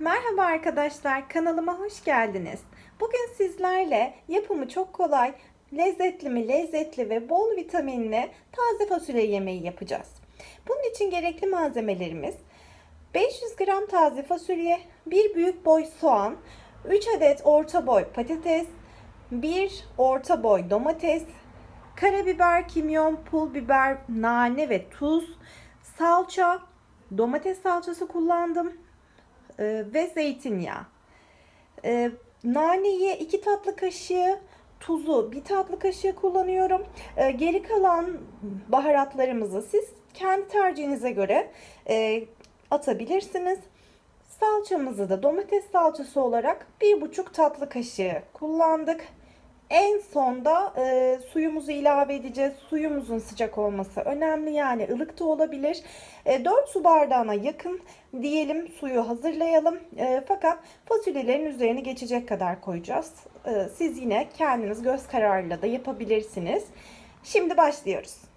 Merhaba arkadaşlar, kanalıma hoş geldiniz. Bugün sizlerle yapımı çok kolay, lezzetli mi lezzetli ve bol vitaminli taze fasulye yemeği yapacağız. Bunun için gerekli malzemelerimiz 500 gram taze fasulye, 1 büyük boy soğan, 3 adet orta boy patates, 1 orta boy domates, karabiber, kimyon, pul biber, nane ve tuz, salça, domates salçası kullandım e, ve zeytinyağı. E, naneyi 2 tatlı kaşığı, tuzu 1 tatlı kaşığı kullanıyorum. E, geri kalan baharatlarımızı siz kendi tercihinize göre e, atabilirsiniz. Salçamızı da domates salçası olarak 1,5 tatlı kaşığı kullandık. En sonda e, suyumuzu ilave edeceğiz. Suyumuzun sıcak olması önemli yani ılık da olabilir. E, 4 su bardağına yakın diyelim suyu hazırlayalım. E, fakat fasulyelerin üzerine geçecek kadar koyacağız. E, siz yine kendiniz göz kararıyla da yapabilirsiniz. Şimdi başlıyoruz.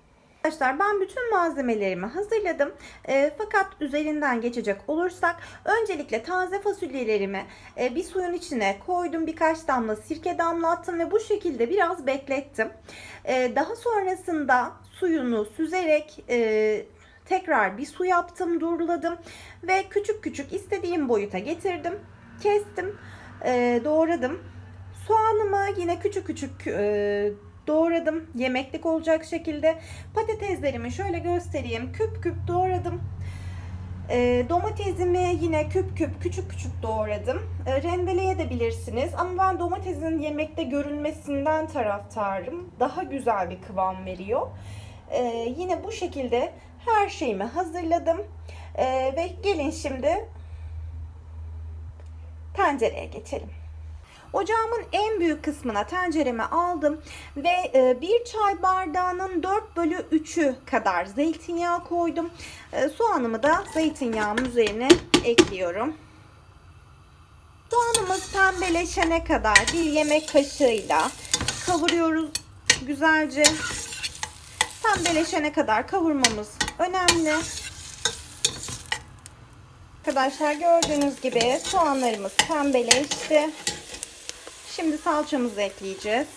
Arkadaşlar ben bütün malzemelerimi hazırladım. E, fakat üzerinden geçecek olursak öncelikle taze fasulyelerimi e, bir suyun içine koydum. Birkaç damla sirke damlattım ve bu şekilde biraz beklettim. E, daha sonrasında suyunu süzerek e, tekrar bir su yaptım, duruladım ve küçük küçük istediğim boyuta getirdim. Kestim, e, doğradım. Soğanımı yine küçük küçük e, doğradım. Yemeklik olacak şekilde. Patateslerimi şöyle göstereyim. Küp küp doğradım. E, domatesimi yine küp küp küçük küçük doğradım. E, rendeleyebilirsiniz ama ben domatesin yemekte görünmesinden taraftarım. Daha güzel bir kıvam veriyor. E, yine bu şekilde her şeyimi hazırladım. Ve gelin şimdi tencereye geçelim. Ocağımın en büyük kısmına tencereme aldım ve e, bir çay bardağının 4 bölü 3'ü kadar zeytinyağı koydum. E, soğanımı da zeytinyağımın üzerine ekliyorum. Soğanımız pembeleşene kadar bir yemek kaşığıyla kavuruyoruz güzelce. Pembeleşene kadar kavurmamız önemli. Arkadaşlar gördüğünüz gibi soğanlarımız pembeleşti. Şimdi salçamızı ekleyeceğiz.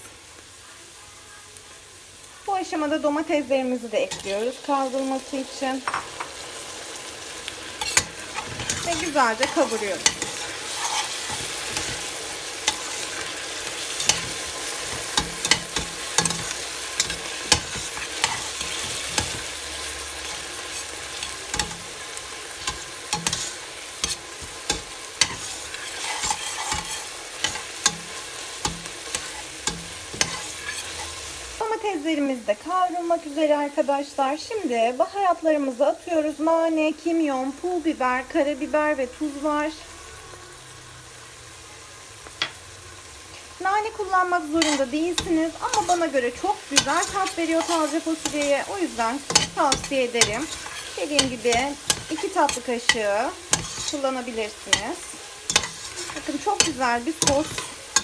Bu aşamada domateslerimizi de ekliyoruz kavrulması için. Ve güzelce kavuruyoruz. De kavrulmak üzere arkadaşlar. Şimdi baharatlarımızı atıyoruz. Nane, kimyon, pul biber, karabiber ve tuz var. Nane kullanmak zorunda değilsiniz ama bana göre çok güzel tat veriyor taze fasulyeye. O yüzden tavsiye ederim. Dediğim gibi 2 tatlı kaşığı kullanabilirsiniz. Bakın çok güzel bir sos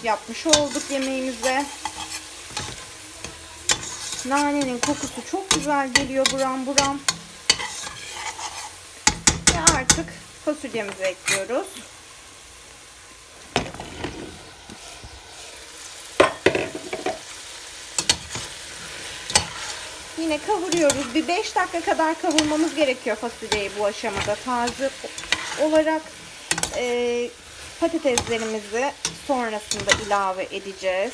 yapmış olduk yemeğimize. Nanenin kokusu çok güzel geliyor buram buram. Ve artık fasulyemizi ekliyoruz. Yine kavuruyoruz. Bir 5 dakika kadar kavurmamız gerekiyor fasulyeyi bu aşamada. Taze olarak e, patateslerimizi sonrasında ilave edeceğiz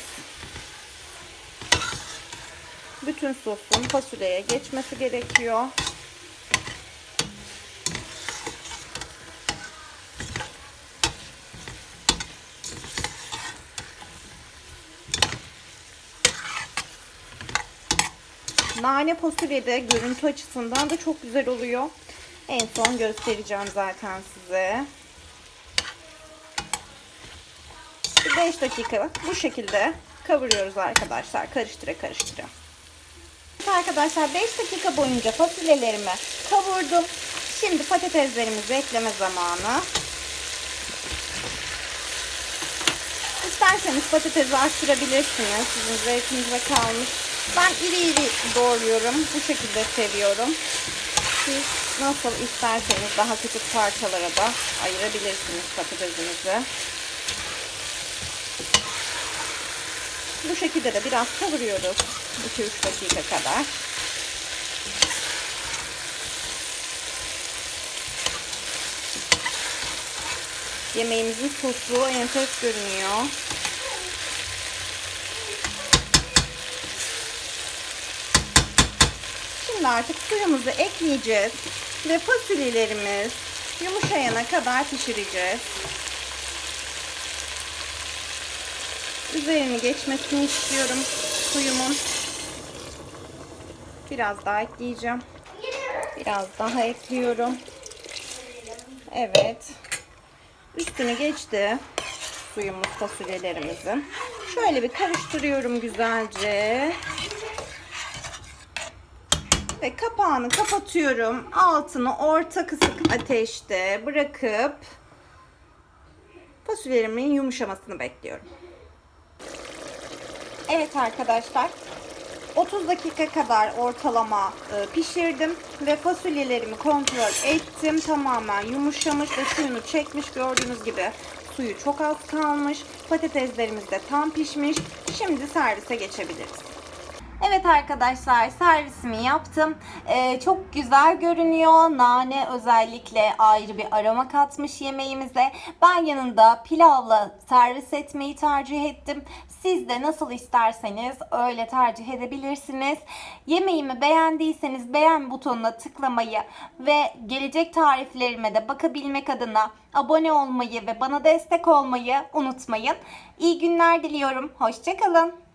bütün sosun fasulyeye geçmesi gerekiyor. Nane fasulye de görüntü açısından da çok güzel oluyor. En son göstereceğim zaten size. 5 dakika bu şekilde kavuruyoruz arkadaşlar. Karıştıra karıştıra. Arkadaşlar 5 dakika boyunca fasulyelerimi kavurdum. Şimdi patateslerimizi ekleme zamanı. İsterseniz patatesi arttırabilirsiniz. Sizin zevkinize kalmış. Ben iri iri doğruyorum. Bu şekilde seviyorum. Siz nasıl isterseniz daha küçük parçalara da ayırabilirsiniz patatesinizi. Bu şekilde de biraz kavuruyoruz. 2-3 dakika kadar. Yemeğimizin soslu enfes görünüyor. Şimdi artık suyumuzu ekleyeceğiz ve fasulyelerimiz yumuşayana kadar pişireceğiz. Üzerini geçmesini istiyorum suyumun. Biraz daha ekleyeceğim. Biraz daha ekliyorum. Evet. Üstünü geçti suyumuz fasulyelerimizin. Şöyle bir karıştırıyorum güzelce. Ve kapağını kapatıyorum. Altını orta kısık ateşte bırakıp fasulyelerimin yumuşamasını bekliyorum. Evet arkadaşlar. 30 dakika kadar ortalama e, pişirdim ve fasulyelerimi kontrol ettim. Tamamen yumuşamış ve suyunu çekmiş. Gördüğünüz gibi suyu çok az kalmış. Patateslerimiz de tam pişmiş. Şimdi servise geçebiliriz. Evet arkadaşlar servisimi yaptım. Ee, çok güzel görünüyor. Nane özellikle ayrı bir aroma katmış yemeğimize. Ben yanında pilavla servis etmeyi tercih ettim. Siz de nasıl isterseniz öyle tercih edebilirsiniz. Yemeğimi beğendiyseniz beğen butonuna tıklamayı ve gelecek tariflerime de bakabilmek adına abone olmayı ve bana destek olmayı unutmayın. İyi günler diliyorum. Hoşçakalın.